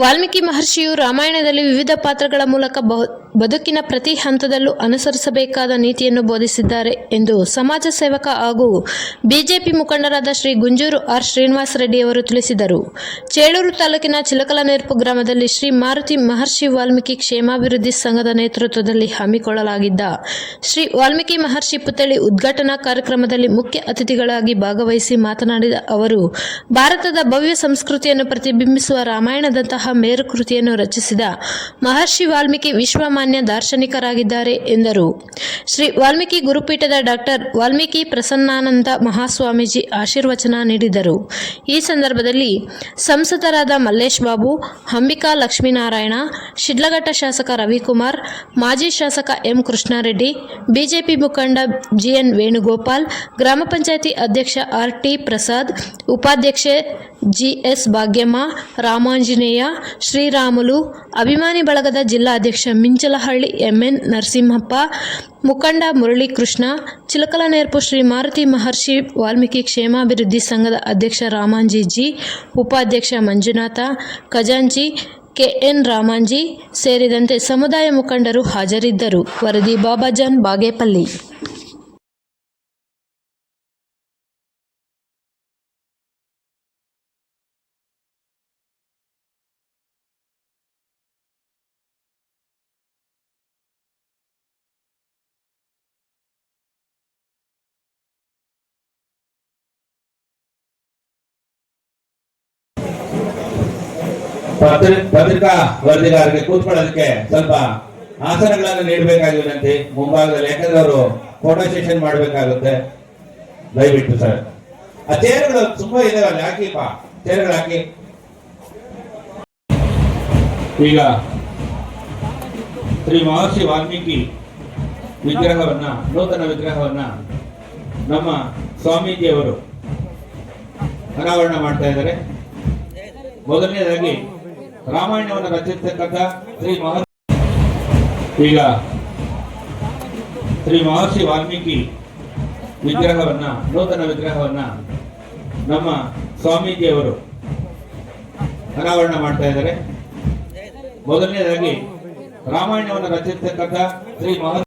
ವಾಲ್ಮೀಕಿ ಮಹರ್ಷಿಯು ರಾಮಾಯಣದಲ್ಲಿ ವಿವಿಧ ಪಾತ್ರಗಳ ಮೂಲಕ ಬಹು ಬದುಕಿನ ಪ್ರತಿ ಹಂತದಲ್ಲೂ ಅನುಸರಿಸಬೇಕಾದ ನೀತಿಯನ್ನು ಬೋಧಿಸಿದ್ದಾರೆ ಎಂದು ಸಮಾಜ ಸೇವಕ ಹಾಗೂ ಬಿಜೆಪಿ ಮುಖಂಡರಾದ ಶ್ರೀ ಗುಂಜೂರು ಆರ್ ಶ್ರೀನಿವಾಸ ರೆಡ್ಡಿಯವರು ತಿಳಿಸಿದರು. ಚೇಳೂರು ತಾಲೂಕಿನ ಚಿಲಕಲನೇರ್ಪು ಗ್ರಾಮದಲ್ಲಿ ಶ್ರೀ ಮಾರುತಿ ಮಹರ್ಷಿ ವಾಲ್ಮೀಕಿ ಕ್ಷೇಮಾಭಿವೃದ್ಧಿ ಸಂಘದ ನೇತೃತ್ವದಲ್ಲಿ ಹಮ್ಮಿಕೊಳ್ಳಲಾಗಿದ್ದ ಶ್ರೀ ವಾಲ್ಮೀಕಿ ಮಹರ್ಷಿ ಪುತ್ಥಳಿ ಉದ್ಘಾಟನಾ ಕಾರ್ಯಕ್ರಮದಲ್ಲಿ ಮುಖ್ಯ ಅತಿಥಿಗಳಾಗಿ ಭಾಗವಹಿಸಿ ಮಾತನಾಡಿದ ಅವರು, ಭಾರತದ ಭವ್ಯ ಸಂಸ್ಕೃತಿಯನ್ನು ಪ್ರತಿಬಿಂಬಿಸುವ ರಾಮಾಯಣದಂತಹ ಮೇರುಕೃತಿಯನ್ನು ರಚಿಸಿದ ಮಹರ್ಷಿ ವಾಲ್ಮೀಕಿ ವಿಶ್ವಮಾನ್ಯ ದಾರ್ಶನಿಕರಾಗಿದ್ದಾರೆ ಎಂದರು. ಶ್ರೀ ವಾಲ್ಮೀಕಿ ಗುರುಪೀಠದ ಡಾಕ್ಟರ್ ವಾಲ್ಮೀಕಿ ಪ್ರಸನ್ನಾನಂದ ಮಹಾಸ್ವಾಮೀಜಿ ಆಶೀರ್ವಚನ ನೀಡಿದರು. ಈ ಸಂದರ್ಭದಲ್ಲಿ ಸಂಸದರಾದ ಮಲ್ಲೇಶ್ ಬಾಬು, ಅಂಬಿಕಾ ಲಕ್ಷ್ಮೀನಾರಾಯಣ, ಶಿಡ್ಲಘಟ್ಟ ಶಾಸಕ ರವಿಕುಮಾರ್, ಮಾಜಿ ಶಾಸಕ ಎಂ ಕೃಷ್ಣಾರೆಡ್ಡಿ, ಬಿಜೆಪಿ ಮುಖಂಡ ಜಿಎನ್ ವೇಣುಗೋಪಾಲ್, ಗ್ರಾಮ ಪಂಚಾಯಿತಿ ಅಧ್ಯಕ್ಷ ಆರ್ ಟಿ ಪ್ರಸಾದ್, ಉಪಾಧ್ಯಕ್ಷೆ ಜಿಎಸ್ ಭಾಗ್ಯಮ್ಮ, ರಾಮಾಂಜನೇಯ, ಶ್ರೀರಾಮುಲು, ಅಭಿಮಾನಿ ಬಳಗದ ಜಿಲ್ಲಾಧ್ಯಕ್ಷ ಮಿಂಚಲಹಳ್ಳಿ ಎಂಎನ್ ನರಸಿಂಹಪ್ಪ, ಮುಖಂಡ ಮುರಳೀಕೃಷ್ಣ ಚಿಲಕಲನೇರ್ಪು ಶ್ರೀ ಮಾರುತಿ ಮಹರ್ಷಿ ವಾಲ್ಮೀಕಿ ಕ್ಷೇಮಾಭಿವೃದ್ಧಿ ಸಂಘದ ಅಧ್ಯಕ್ಷ ರಾಮಾಂಜಿ ಜಿ ಉಪಾಧ್ಯಕ್ಷ ಮಂಜುನಾಥ, ಖಜಾಂಚಿ ಕೆಎನ್ ರಾಮಾಂಜಿ ಸೇರಿದಂತೆ ಸಮುದಾಯ ಮುಖಂಡರು ಹಾಜರಿದ್ದರು. ವರದಿ ಬಾಬಾಜಾನ್ ಬಾಗೇಪಲ್ಲಿ. ಪತ್ರಿಕಾ ವರದಿಗಾರರಿಗೆ ಕೂತ್ಕೊಳ್ಳೋದಕ್ಕೆ ಸ್ವಲ್ಪ ಆಸನಗಳನ್ನು ನೀಡಬೇಕಾಗಿರುವಂತೆ ಮುಂಭಾಗದಲ್ಲಿ, ಯಾಕಂದ್ರೆ ಅವರು ಫೋಟೋ ಸೆಷನ್ ಮಾಡಬೇಕಾಗುತ್ತೆ. ದಯವಿಟ್ಟು ಸರ್. ಆ ಚೇರ್ಗಳು ತುಂಬಾ ಇದೆ ಅಲ್ಲಿ ಹಾಕಿಪ್ಪ ಚೇರ್ಗಳು ಹಾಕಿ. ಈಗ ಶ್ರೀ ಮಹರ್ಷಿ ವಾಲ್ಮೀಕಿ ವಿಗ್ರಹವನ್ನ, ನೂತನ ವಿಗ್ರಹವನ್ನ ನಮ್ಮ ಸ್ವಾಮೀಜಿಯವರು ಅನಾವರಣ ಮಾಡ್ತಾ ಇದ್ದಾರೆ. ಮೊದಲನೇದಾಗಿ ರಾಮಾಯಣವನ್ನು ರಚಿಸತಕ್ಕಂಥ ಶ್ರೀ ಮಹರ್ಷಿ. ಈಗ ಶ್ರೀ ಮಹರ್ಷಿ ವಾಲ್ಮೀಕಿ ವಿಗ್ರಹವನ್ನ, ನೂತನ ವಿಗ್ರಹವನ್ನ ನಮ್ಮ ಸ್ವಾಮೀಜಿಯವರು ಅನಾವರಣ ಮಾಡ್ತಾ ಇದ್ದಾರೆ. ಮೊದಲನೇದಾಗಿ ರಾಮಾಯಣವನ್ನು ರಚಿಸತಕ್ಕಂಥ ಶ್ರೀ ಮಹರ್ಷಿ